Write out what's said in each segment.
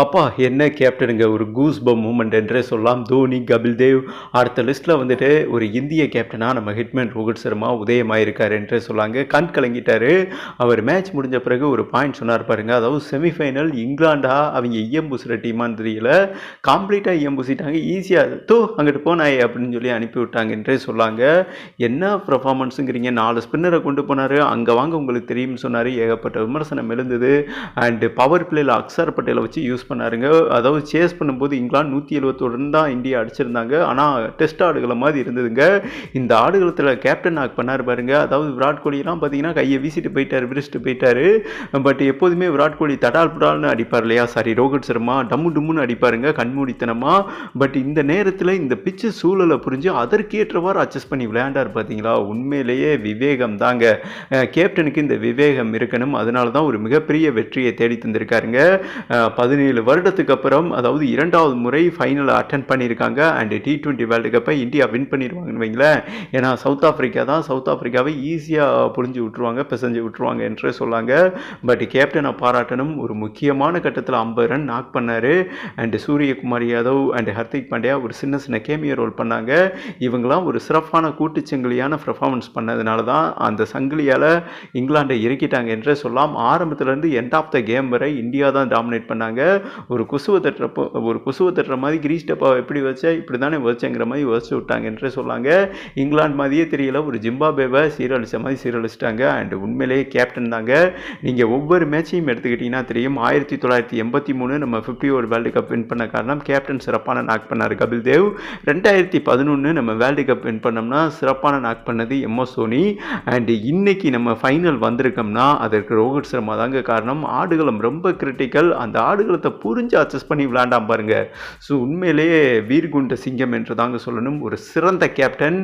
அப்பா என்ன கேப்டனுங்க ஒரு கூஸ் பம் மூமெண்ட் என்றே சொல்லலாம். தோனி கபில் தேவ் அடுத்த லிஸ்ட்டில் வந்துட்டு ஒரு இந்திய கேப்டனாக நம்ம ஹிட்மேன் ரோஹித் சர்மா உதயமாயிருக்கார் என்றே சொல்லாங்க. கண் கலங்கிட்டார். அவர் மேட்ச் முடிஞ்ச பிறகு ஒரு பாயிண்ட் சொன்னார் பாருங்க. அதாவது செமிஃபைனல் இங்கிலாண்டா அவங்க ஐயம் புசுகிற டீமான்னு தெரியல. கம்ப்ளீட்டாக ஐயம் பூசிட்டாங்க ஈஸியாக தோ அங்கிட்டு போனாய் அப்படின்னு சொல்லி அனுப்பி விட்டாங்க என்றே சொல்லாங்க. என்ன பர்ஃபார்மன்ஸுங்கிறீங்க நாலு ஸ்பின்னரை கொண்டு போனார். அங்கே வாங்க உங்களுக்கு தெரியும்னு சொன்னார். ஏகப்பட்ட விமர்சனம் எழுந்தது. அண்டு பவர் பிளேயில் அக்சர் பட்டேலை வச்சு யூஸ் பண்ணாருங்க. அதாவது சேஸ் பண்ணும்போது இங்கிலாந்து நூற்றி எழுபத்தோடு தான் இந்தியா அடிச்சிருந்தாங்க. ஆனால் டெஸ்ட் ஆடுகளை மாதிரி இருந்ததுங்க. இந்த ஆடுகளத்தில் கேப்டன் ஆக் பண்ணார் பாருங்க. அதாவது விராட் கோலிலாம் பார்த்தீங்கன்னா கையை வீசிட்டு போயிட்டார் விரிச்சிட்டு போயிட்டாரு. பட் எப்போதுமே விராட் கோலி தடால் புடால்னு அடிப்பார் இல்லையா? சாரி ரோஹித் சர்மா டம்மு டும்முன்னு அடிப்பாருங்க கண்மூடித்தனமாக பட் இந்த நேரத்தில் இந்த பிச்சு சூழலை புரிஞ்சு அதற்கேற்றவாறு அட்ஜஸ்ட் பண்ணி விளையாண்டார் பார்த்தீங்களா உண்மையிலேயே விவேகம் தாங்க. கேப்டனுக்கு இந்த விவேகம் இருக்கணும். அதனால தான் ஒரு மிகப்பெரிய வெற்றியை தேடி தந்திருக்காருங்க. பதினேழு ஏழு வருடத்துக்கு அப்புறம் அதாவது இரண்டாவது முறை ஃபைனலை அட்டன் பண்ணியிருக்காங்க. அண்ட் டி டுவெண்ட்டி வேர்ல்டு கப்பை இந்தியா வின் பண்ணிடுவாங்கன்னு வைங்களேன். ஏன்னா சவுத் ஆஃப்ரிக்கா தான் சவுத் ஆஃப்ரிக்காவை ஈஸியாக புரிஞ்சு விட்டுருவாங்க பிசைஞ்சு விட்டுருவாங்க என்று சொல்லாங்க. பட் கேப்டனை பாராட்டணும். ஒரு முக்கியமான கட்டத்தில் ஐம்பது ரன் நாக் பண்ணார். அண்டு சூரியகுமார் யாதவ் அண்ட் ஹர்திக் பாண்டியா ஒரு சின்ன சின்ன கேமியோ ரோல் பண்ணாங்க. இவங்களாம் ஒரு சிறப்பான கூட்டுச்சங்கிலியான பர்ஃபார்மன்ஸ் பண்ணதுனால தான் அந்த சங்கிலியால் இங்கிலாண்டை இறக்கிட்டாங்க என்றே சொல்லலாம் ஆரம்பத்துலேருந்து எண்ட் ஆஃப் த கேம் வரை இந்தியா தான் டாமினேட் பண்ணாங்க. ஒரு குசுவை தட்டுறப்போ ஒரு குசுவை தட்டுற மாதிரி கிரீஸ் டப்பாவை எப்படி வச்சா இப்படி தானே வச்சேங்கிற மாதிரி வச்சு விட்டாங்க என்று சொல்லாங்க. இங்கிலாந்து மாதிரியே தெரியல ஒரு ஜிம்பாபேவை சீரழிச்ச மாதிரி சீரழிச்சிட்டாங்க அண்ட் உண்மையிலேயே கேப்டன் தாங்க. நீங்கள் ஒவ்வொரு மேட்சையும் எடுத்துக்கிட்டிங்கன்னா தெரியும் ஆயிரத்தி தொள்ளாயிரத்தி எண்பத்தி மூணு நம்ம fifty over world cup win பண்ண காரணம் கேப்டன் சிறப்பான நாக் பண்ணார் கபில் தேவ். ரெண்டாயிரத்தி பதினொன்று நம்ம வேர்ல்டு கப் வின் பண்ணோம்னா சிறப்பான நாக் பண்ணது எம்எஸ் தோனி. அண்டு இன்னைக்கு நம்ம ஃபைனல் வந்திருக்கோம்னா அதற்கு ரோஹித் சர்மா தாங்க காரணம். ஆடுகளம் ரொம்ப கிரிட்டிக்கல் அந்த ஆடுகளத்தை புரிஞ்சு அட்ஜஸ்ட் பண்ணி விளையாண்டாம் பாருங்க. ஸோ உண்மையிலேயே வீர்குண்ட சிங்கம் என்று தாங்க சொல்லணும். ஒரு சிறந்த கேப்டன்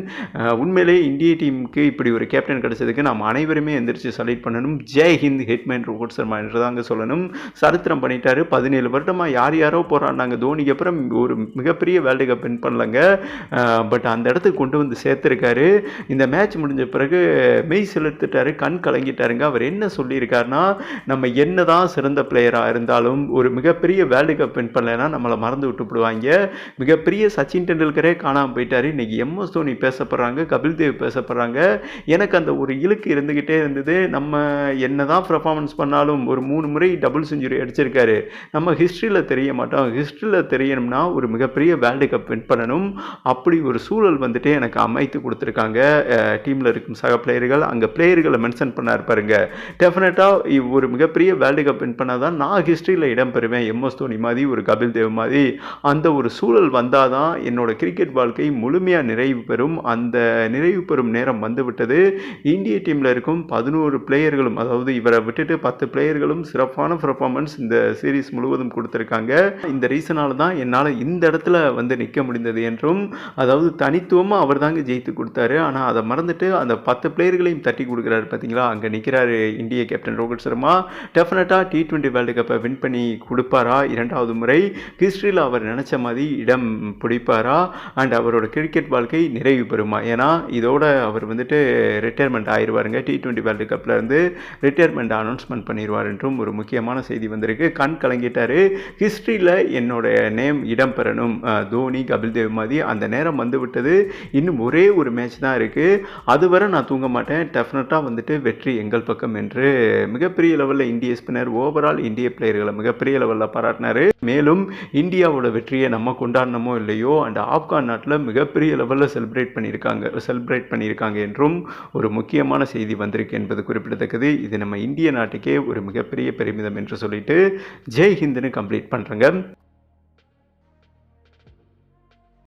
உண்மையிலேயே இந்திய டீமுக்கு இப்படி ஒரு கேப்டன் கிடைச்சதுக்கு நாம் அனைவருமே எந்திரிச்சு சலீட் பண்ணணும். ஜெய் ஹிந்த் ஹிட்மேன் ரோஹித் சர்மா என்று தாங்க சொல்லணும். சரித்திரம் பண்ணிட்டாரு. பதினேழு வருடமாக யார் யாரோ போராடினாங்க. தோனிக்கு அப்புறம் ஒரு மிகப்பெரிய வேர்ல்டு கப் வின் பண்ணலங்க. பட் அந்த இடத்துக்கு கொண்டு வந்து சேர்த்துருக்காரு. இந்த மேட்ச் முடிஞ்ச பிறகு மெய் செலுத்திட்டாரு கண் கலங்கிட்டாருங்க. அவர் என்ன சொல்லியிருக்காருன்னா நம்ம என்னதான் சிறந்த பிளேயராக இருந்தாலும் ஒரு மிக மிகப்பெரிய வேர்ல்டு கப் வின் பண்ணலைன்னா நம்மளை மறந்து விட்டு விடுவாங்க மிகப்பெரிய சச்சின் டெண்டுல்கரே காணாமல் போயிட்டார். இன்றைக்கி எம்எஸ் தோனி பேசப்படுறாங்க கபில் தேவ் பேசப்படுறாங்க. எனக்கு அந்த ஒரு இழுக்கு இருந்துக்கிட்டே இருந்தது. நம்ம என்ன தான் பர்ஃபார்மன்ஸ் பண்ணாலும் ஒரு மூணு முறை டபுள் செஞ்சுரி அடிச்சிருக்காரு. நம்ம ஹிஸ்ட்ரியில் தெரிய மாட்டோம். ஹிஸ்ட்ரியில் தெரியணும்னா ஒரு மிகப்பெரிய வேர்ல்டு கப் வின் பண்ணணும். அப்படி ஒரு சூழல் வந்துட்டு எனக்கு அமைத்து கொடுத்துருக்காங்க. டீமில் இருக்கும் சக பிளேயர்கள் அங்கே பிளேயர்களை மென்ஷன் பண்ணார் பாருங்க. டெஃபினட்டாக ஒரு மிகப்பெரிய வேர்ல்டு கப் வின் பண்ணால் தான் நான் ஹிஸ்ட்ரியில் இடம் பெறுவேன் எம்எஸ் தோனி மாதிரி ஒரு கபில் தேவ் மாதிரி அந்த ஒரு சூழல் வந்தால் தான் என்னோட கிரிக்கெட் வாழ்க்கை முழுமையாக நிறைவு பெறும். அந்த நிறைவு பெறும் நேரம் வந்துவிட்டது. இந்திய டீமில் இருக்கும் பதினோரு பிளேயர்களும் அதாவது இவரை விட்டுட்டு பத்து பிளேயர்களும் சிறப்பான பர்ஃபார்மன்ஸ் இந்த சீரீஸ் முழுவதும் கொடுத்துருக்காங்க. இந்த ரீசனால் தான் என்னால் இந்த இடத்துல வந்து நிற்க முடிந்தது என்றும் அதாவது தனித்துவமாக அவர் தாங்க ஜெயித்து கொடுத்தாரு. ஆனால் அதை மறந்துட்டு அந்த பத்து பிளேயர்களையும் தட்டி கொடுக்குறாரு பார்த்தீங்களா அங்கே நிற்கிறாரு இந்திய கேப்டன் ரோஹித் சர்மா. டெஃபினட்டாக டி டுவெண்ட்டி வேர்ல்டு கப்பை வின் பண்ணி கொடுப்பேன் இரண்டாவது முறை ஹிஸ்ட்ரியில் அவர் நினச்ச மாதிரி இடம் பிடிப்பாரா? அண்ட் அவரோட கிரிக்கெட் வாழ்க்கை நிறைவு பெறுமா? ஏன்னா இதோட அவர் வந்துட்டு ரிட்டையர்மெண்ட் ஆயிடுவாருங்க டி டுவெண்ட்டி வேர்ல்டு கப்லேருந்து ரிட்டையர்மெண்ட் அனௌன்ஸ்மெண்ட் பண்ணிடுவார் என்றும் ஒரு முக்கியமான செய்தி வந்திருக்கு. கண் கலங்கிட்டார். ஹிஸ்ட்ரியில் என்னோட நேம் இடம் பெறணும். தோனி கபில் தேவ் மாதிரி அந்த நேரம் வந்துவிட்டது இன்னும் ஒரே ஒரு மேட்ச் தான் இருக்குது அதுவரை நான் தூங்க மாட்டேன். டெஃபினட்டாக வந்துட்டு வெற்றி எங்கள் பக்கம் என்று மிகப்பெரிய லெவலில் இந்திய ஸ்பின்னர் ஓவரால் இந்திய பிளேயர்களை மிகப்பெரிய லெவலில் பாராட்டினார். மேலும் இந்தியாவோட வெற்றியை நம்ம கொண்டாடணுமோ இல்லையோ அண்ட் ஆப்கான் நாட்டில் மிகப்பெரிய லெவலில் செலிப்ரேட் பண்ணியிருக்காங்க செலிப்ரேட் பண்ணியிருக்காங்க என்றும் ஒரு முக்கியமான செய்தி வந்திருக்கு என்பது குறிப்பிடத்தக்கது. இது நம்ம இந்திய நாட்டுக்கே ஒரு மிகப்பெரிய பெருமிதம் என்று சொல்லிட்டு ஜெய் ஹிந்துன்னு கம்ப்ளீட் பண்ணுறேங்க